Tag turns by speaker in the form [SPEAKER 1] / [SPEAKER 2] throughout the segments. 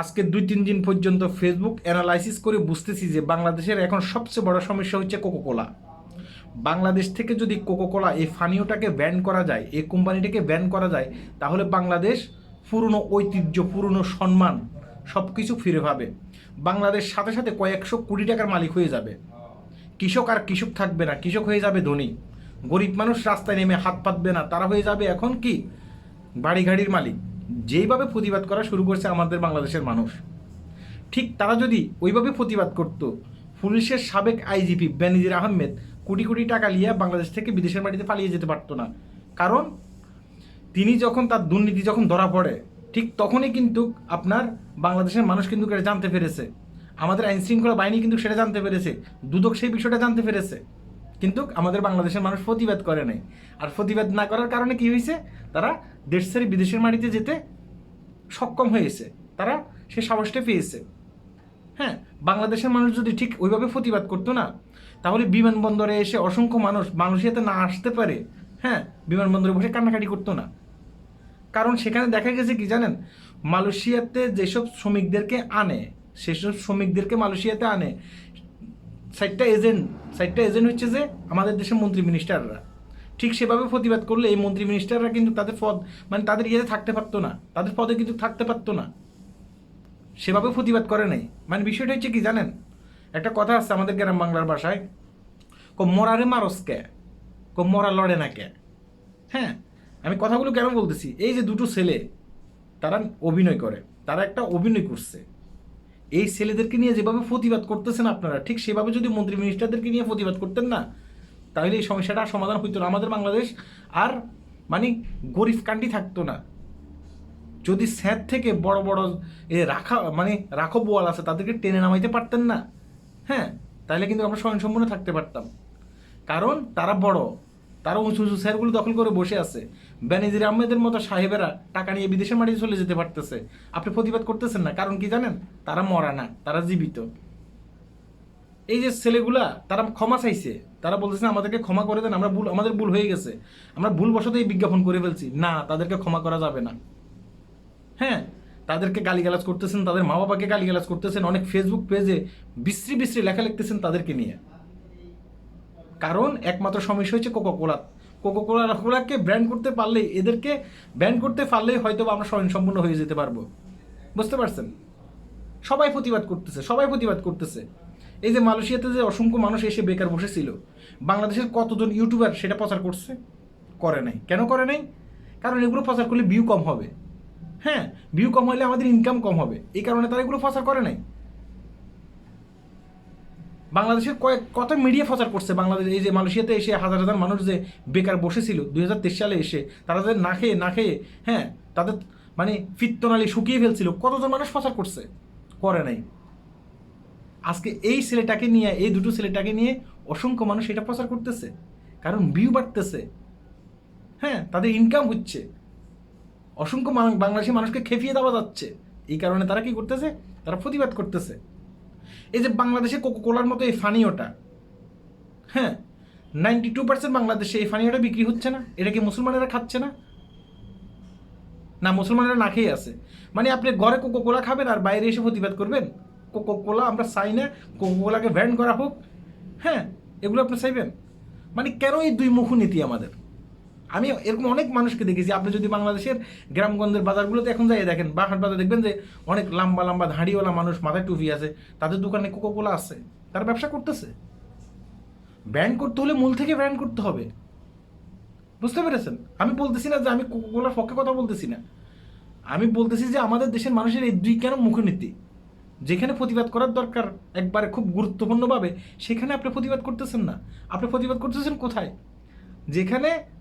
[SPEAKER 1] আজকে দুই তিন দিন পর্যন্ত ফেসবুক অ্যানালাইসিস করে বুঝতেছি যে বাংলাদেশের এখন সবচেয়ে বড় সমস্যা হচ্ছে কোকোকোলা বাংলাদেশ থেকে যদি কোকোকোলা এই ফানিওটাকে ব্যান করা যায়, এই কোম্পানিটাকে ব্যান করা যায়, তাহলে বাংলাদেশ পুরনো ঐতিহ্য, পুরনো সম্মান সব কিছু ফিরে পাবে। বাংলাদেশ সাথে সাথে কয়েকশো কোটি টাকার মালিক হয়ে যাবে। কৃষক আর কৃষক থাকবে না, কৃষক হয়ে যাবে ধনী। গরিব মানুষ রাস্তায় নেমে হাত পাতবে না, তারা হয়ে যাবে এখন কি? বাড়ি গাড়ির মালিক। যেইভাবে প্রতিবাদ করা শুরু করছে আমাদের বাংলাদেশের মানুষ, ঠিক তারা যদি ওইভাবে প্রতিবাদ করত, পুলিশের সাবেক আইজিপি বেনিজির আহমেদ কোটি কোটি টাকা নিয়ে বাংলাদেশ থেকে বিদেশের মাটিতে পালিয়ে যেতে পারতো না। কারণ তিনি যখন তার দুর্নীতি যখন ধরা পড়ে, ঠিক তখনই কিন্তু আপনার বাংলাদেশের মানুষ কিন্তু এটা জানতে পেরেছে। আমাদের আইনশৃঙ্খলা বাহিনী কিন্তু সেটা জানতে পেরেছে। দুদক সেই বিষয়টা জানতে পেরেছে। কিন্তু আমাদের বাংলাদেশের মানুষ প্রতিবাদ করে নাই। আর প্রতিবাদ না করার কারণে কি হয়েছে? তারা দেশ ছেড়ে বিদেশের মাটিতে যেতে সক্ষম হয়েছে। তারা সে সাহসটা পেয়েছে। হ্যাঁ বাংলাদেশের মানুষ যদি ঠিক ওইভাবে প্রতিবাদ করতো না, তাহলে বিমানবন্দরে এসে অসংখ্য মানুষ মালয়েশিয়াতে না আসতে পারে হ্যাঁ বিমানবন্দরে বসে কান্নাকাটি করতো না। কারণ সেখানে দেখা গেছে কি জানেন? মালয়েশিয়াতে যেসব শ্রমিকদেরকে আনে, সেসব শ্রমিকদেরকে মালয়েশিয়াতে আনে সাইটটা এজেন্ট সাইটটা এজেন্ট হচ্ছে যে আমাদের দেশের মন্ত্রী মিনিস্টাররা ঠিক সেভাবে প্রতিবাদ করলে এই মন্ত্রী মিনিস্টাররা কিন্তু তাদের পদ মানে তাদের ইয়েতে থাকতে পারতো না। তাদের পদে কিন্তু থাকতে পারতো না। সেভাবে প্রতিবাদ করে নাই। মানে বিষয়টা হচ্ছে কি জানেন? একটা কথা আছে আমাদের গ্রাম বাংলার ভাষায়, কো মরারে মারস কে? কো মরা লড়ে না কে? হ্যাঁ আমি কথাগুলো কেন বলতেছি? এই যে দুটো ছেলে, তারা অভিনয় করে। তারা একটা অভিনয় করছে। এই ছেলেদেরকে নিয়ে যেভাবে প্রতিবাদ করতেছেন আপনারা, ঠিক সেভাবে যদি মন্ত্রী মিনিস্টারদেরকে নিয়ে প্রতিবাদ করতেন না, তাহলে এই সমস্যাটা সমাধান হইতো না। আমাদের বাংলাদেশ আর মানে গরিব কান্ডি থাকতো না। যদি স্যাদ থেকে বড় বড় এ রাখা মানে রাখো বোয়াল আছে, তাদেরকে টেনে নামাইতে পারতেন না। হ্যাঁ তাহলে কিন্তু আমরা স্বয়ংসম্পূর্ণ থাকতে পারতাম। কারণ তারা বড়। তারা উঁচু উঁচু স্যারগুলো দখল করে বসে আছে। বেনিজির আহমেদের মতো সাহেবেরা টাকা নিয়ে বিদেশের মাটিতে চলে যেতে পারতেছে। আপনি প্রতিবাদ করতেছেন না, কারণ কি জানেন? তারা মরা না, তারা জীবিত। এই যে ছেলেগুলা, তারা ক্ষমা চাইছে। তারা বলতেছে, আমাদেরকে ক্ষমা করে দেন, আমরা ভুল, আমাদের ভুল হয়ে গেছে। আমরা ভুল বশত এই বিজ্ঞাপন করে ফেলছি। না, তাদেরকে ক্ষমা করা যাবে না। হ্যাঁ তাদেরকে গালিগালাজ করতেছেন, তাদের মা বাবাকে গালিগালাজ করতেছেন, অনেক ফেসবুক পেজে বিশ্রী বিশ্রী লেখা লিখতেছেন তাদেরকে নিয়ে। কারণ একমাত্র সমস্যা হচ্ছে কোকো কোলা কোকো কোলা কোলাকে ব্র্যান্ড করতে পারলেই এদেরকে ব্র্যান্ড করতে পারলেই হয়তো আমরা স্বয়ংসম্পূর্ণ হয়ে যেতে পারব। বুঝতে পারছেন? সবাই প্রতিবাদ করতেছে, সবাই প্রতিবাদ করতেছে। এই যে মালয়েশিয়াতে যে অসংখ্য মানুষ এসে বেকার বসেছিল, বাংলাদেশের কতজন ইউটিউবার সেটা প্রচার করছে? করে নাই। কেন করে নাই? কারণ এগুলো প্রচার করলে ভিউ কম হবে। হ্যাঁ ভিউ কম হলে আমাদের ইনকাম কম হবে। এই কারণে তারা এগুলো প্রচার করে নাই। বাংলাদেশের কয়েক, কত মিডিয়া প্রচার করছে বাংলাদেশ, এই যে মালয়েশিয়াতে এসে হাজার হাজার মানুষ যে বেকার বসেছিল, দুই হাজার তেইশ সালে এসে, তারা যে না খেয়ে না খেয়ে হ্যাঁ তাদের মানে ফিত্তনালি শুকিয়ে ফেলছিল, কতজন মানুষ প্রচার করছে? করে নাই। আজকে এই ছেলেটাকে নিয়ে, এই দুটো ছেলেটাকে নিয়ে অসংখ্য মানুষ এটা প্রচার করতেছে। কারণ ভিউ বাড়তেছে। হ্যাঁ তাদের ইনকাম হচ্ছে। অসংখ্য বাংলাদেশি মানুষকে খেপিয়ে দেওয়া যাচ্ছে। এই কারণে তারা কি করতেছে? তারা প্রতিবাদ করতেছে। এই যে বাংলাদেশে কোকো কোলার মতো এই ফানিওটা হ্যাঁ? নাইনটি টু পার্সেন্ট বাংলাদেশে এই ফানিওটা বিক্রি হচ্ছে না। এটা কি মুসলমানেরা খাচ্ছে না? না, মুসলমানেরা না খেয়ে আছে। মানে আপনি ঘরে কোকো কোলা খাবেন আর বাইরে এসে প্রতিবাদ করবেন? কোকো কোলা আমরা চাই না কোকো কোলাকে ব্যান করা হোক হ্যাঁ? এগুলো আপনি চাইবেন? মানে কেন এই দুই মুখ নীতি আমাদের? আমি এরকম অনেক মানুষকে দেখেছি। আপনি যদি বাংলাদেশের গ্রামগঞ্জের বাজারগুলোতে এখন যাই দেখেন বা হাট বাজার দেখবেন যে অনেক লম্বা লম্বা ধাড়িওয়ালা মানুষ মাথায় টুপি আছে, তাদের দোকানে কোকোকোলা আছে, তারা ব্যবসা করতেছে। ব্যান করতে হলে মূল থেকে ব্যান করতে হবে। বুঝতে পেরেছেন? আমি বলতেছি না যে আমি কোকোকোলার পক্ষে কথা বলতেছি না। আমি বলতেছি যে আমাদের দেশের মানুষের এই দুই কেন মুখনীতি যেখানে প্রতিবাদ করার দরকার একবারে খুব গুরুত্বপূর্ণভাবে, সেখানে আপনি প্রতিবাদ করতেছেন না। আপনি প্রতিবাদ করতেছেন কোথায়? যেখানে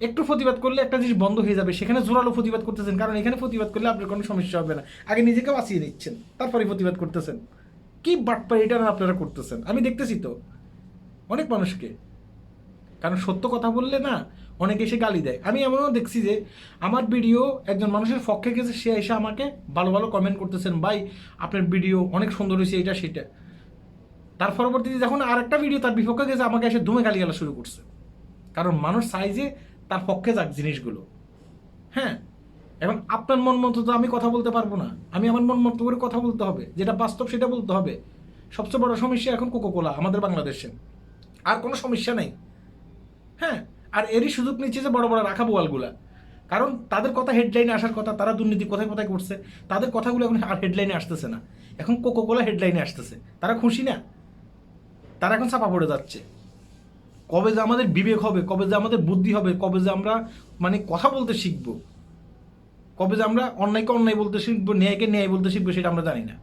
[SPEAKER 1] একটু প্রতিবাদ করলে একটা জিনিস বন্ধ হয়ে যাবে, সেখানে জোরালো প্রতিবাদ করতেছেন, কারণ এখানে প্রতিবাদ করলে আপনার কোনো সমস্যা হবে না। আগে নিজেকে বাঁচিয়ে নিচ্ছেন তারপরে প্রতিবাদ করতেছেন। কি বাটপা এটা আপনারা করতেছেন? আমি দেখতেছি তো, অনেক মানুষকে। কারণ সত্য কথা বললে না, অনেকে এসে গালি দেয়। আমি এমনও দেখছি যে, আমার ভিডিও একজন মানুষের পক্ষে গেছে, সে এসে আমাকে ভালো ভালো কমেন্ট করতেছেন, ভাই, আপনার ভিডিও অনেক সুন্দর হয়েছে, এটা, সেটা। তার পরবর্তীতে যখন আরেকটা ভিডিও তার বিপক্ষে গেছে, আমাকে এসে ধুমে গালি গালা শুরু করছে। কারণ মানুষ চাই যে তার পক্ষে যাক জিনিসগুলো। হ্যাঁ? এখন আপনার মন মতো তো আমি কথা বলতে পারব না। আমি আমার মন মতো করে কথা বলতে হবে। যেটা বাস্তব সেটা বলতে হবে। সবচেয়ে বড় সমস্যা এখন কোকোকোলা আমাদের বাংলাদেশে আর কোনো সমস্যা নেই। হ্যাঁ? আর এরই সুযোগ নিচ্ছে যে বড় বড় রাখা বোয়ালগুলা। কারণ তাদের কথা হেডলাইনে আসার কথা, তারা দুর্নীতি কোথায় কোথায় করছে? তাদের কথাগুলো এখন আর হেডলাইনে আসতেছে না। এখন কোকোকোলা হেডলাইনে আসতেছে। তারা খুশি না? তারা এখন চাপা পড়ে যাচ্ছে। কবে যে আমাদের বিবেক হবে, কবে যে আমাদের বুদ্ধি হবে, কবে যে আমরা মানে কথা বলতে শিখব, কবে যে আমরা অন্যায়কে অন্যায় বলতে শিখব, ন্যায়কে ন্যায় বলতে শিখব, সেটা আমরা জানি না।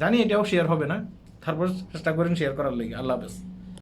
[SPEAKER 1] জানি এটাও শেয়ার হবে না, তারপর চেষ্টা করেন শেয়ার করার লেগে। আল্লাহ হাফেজ।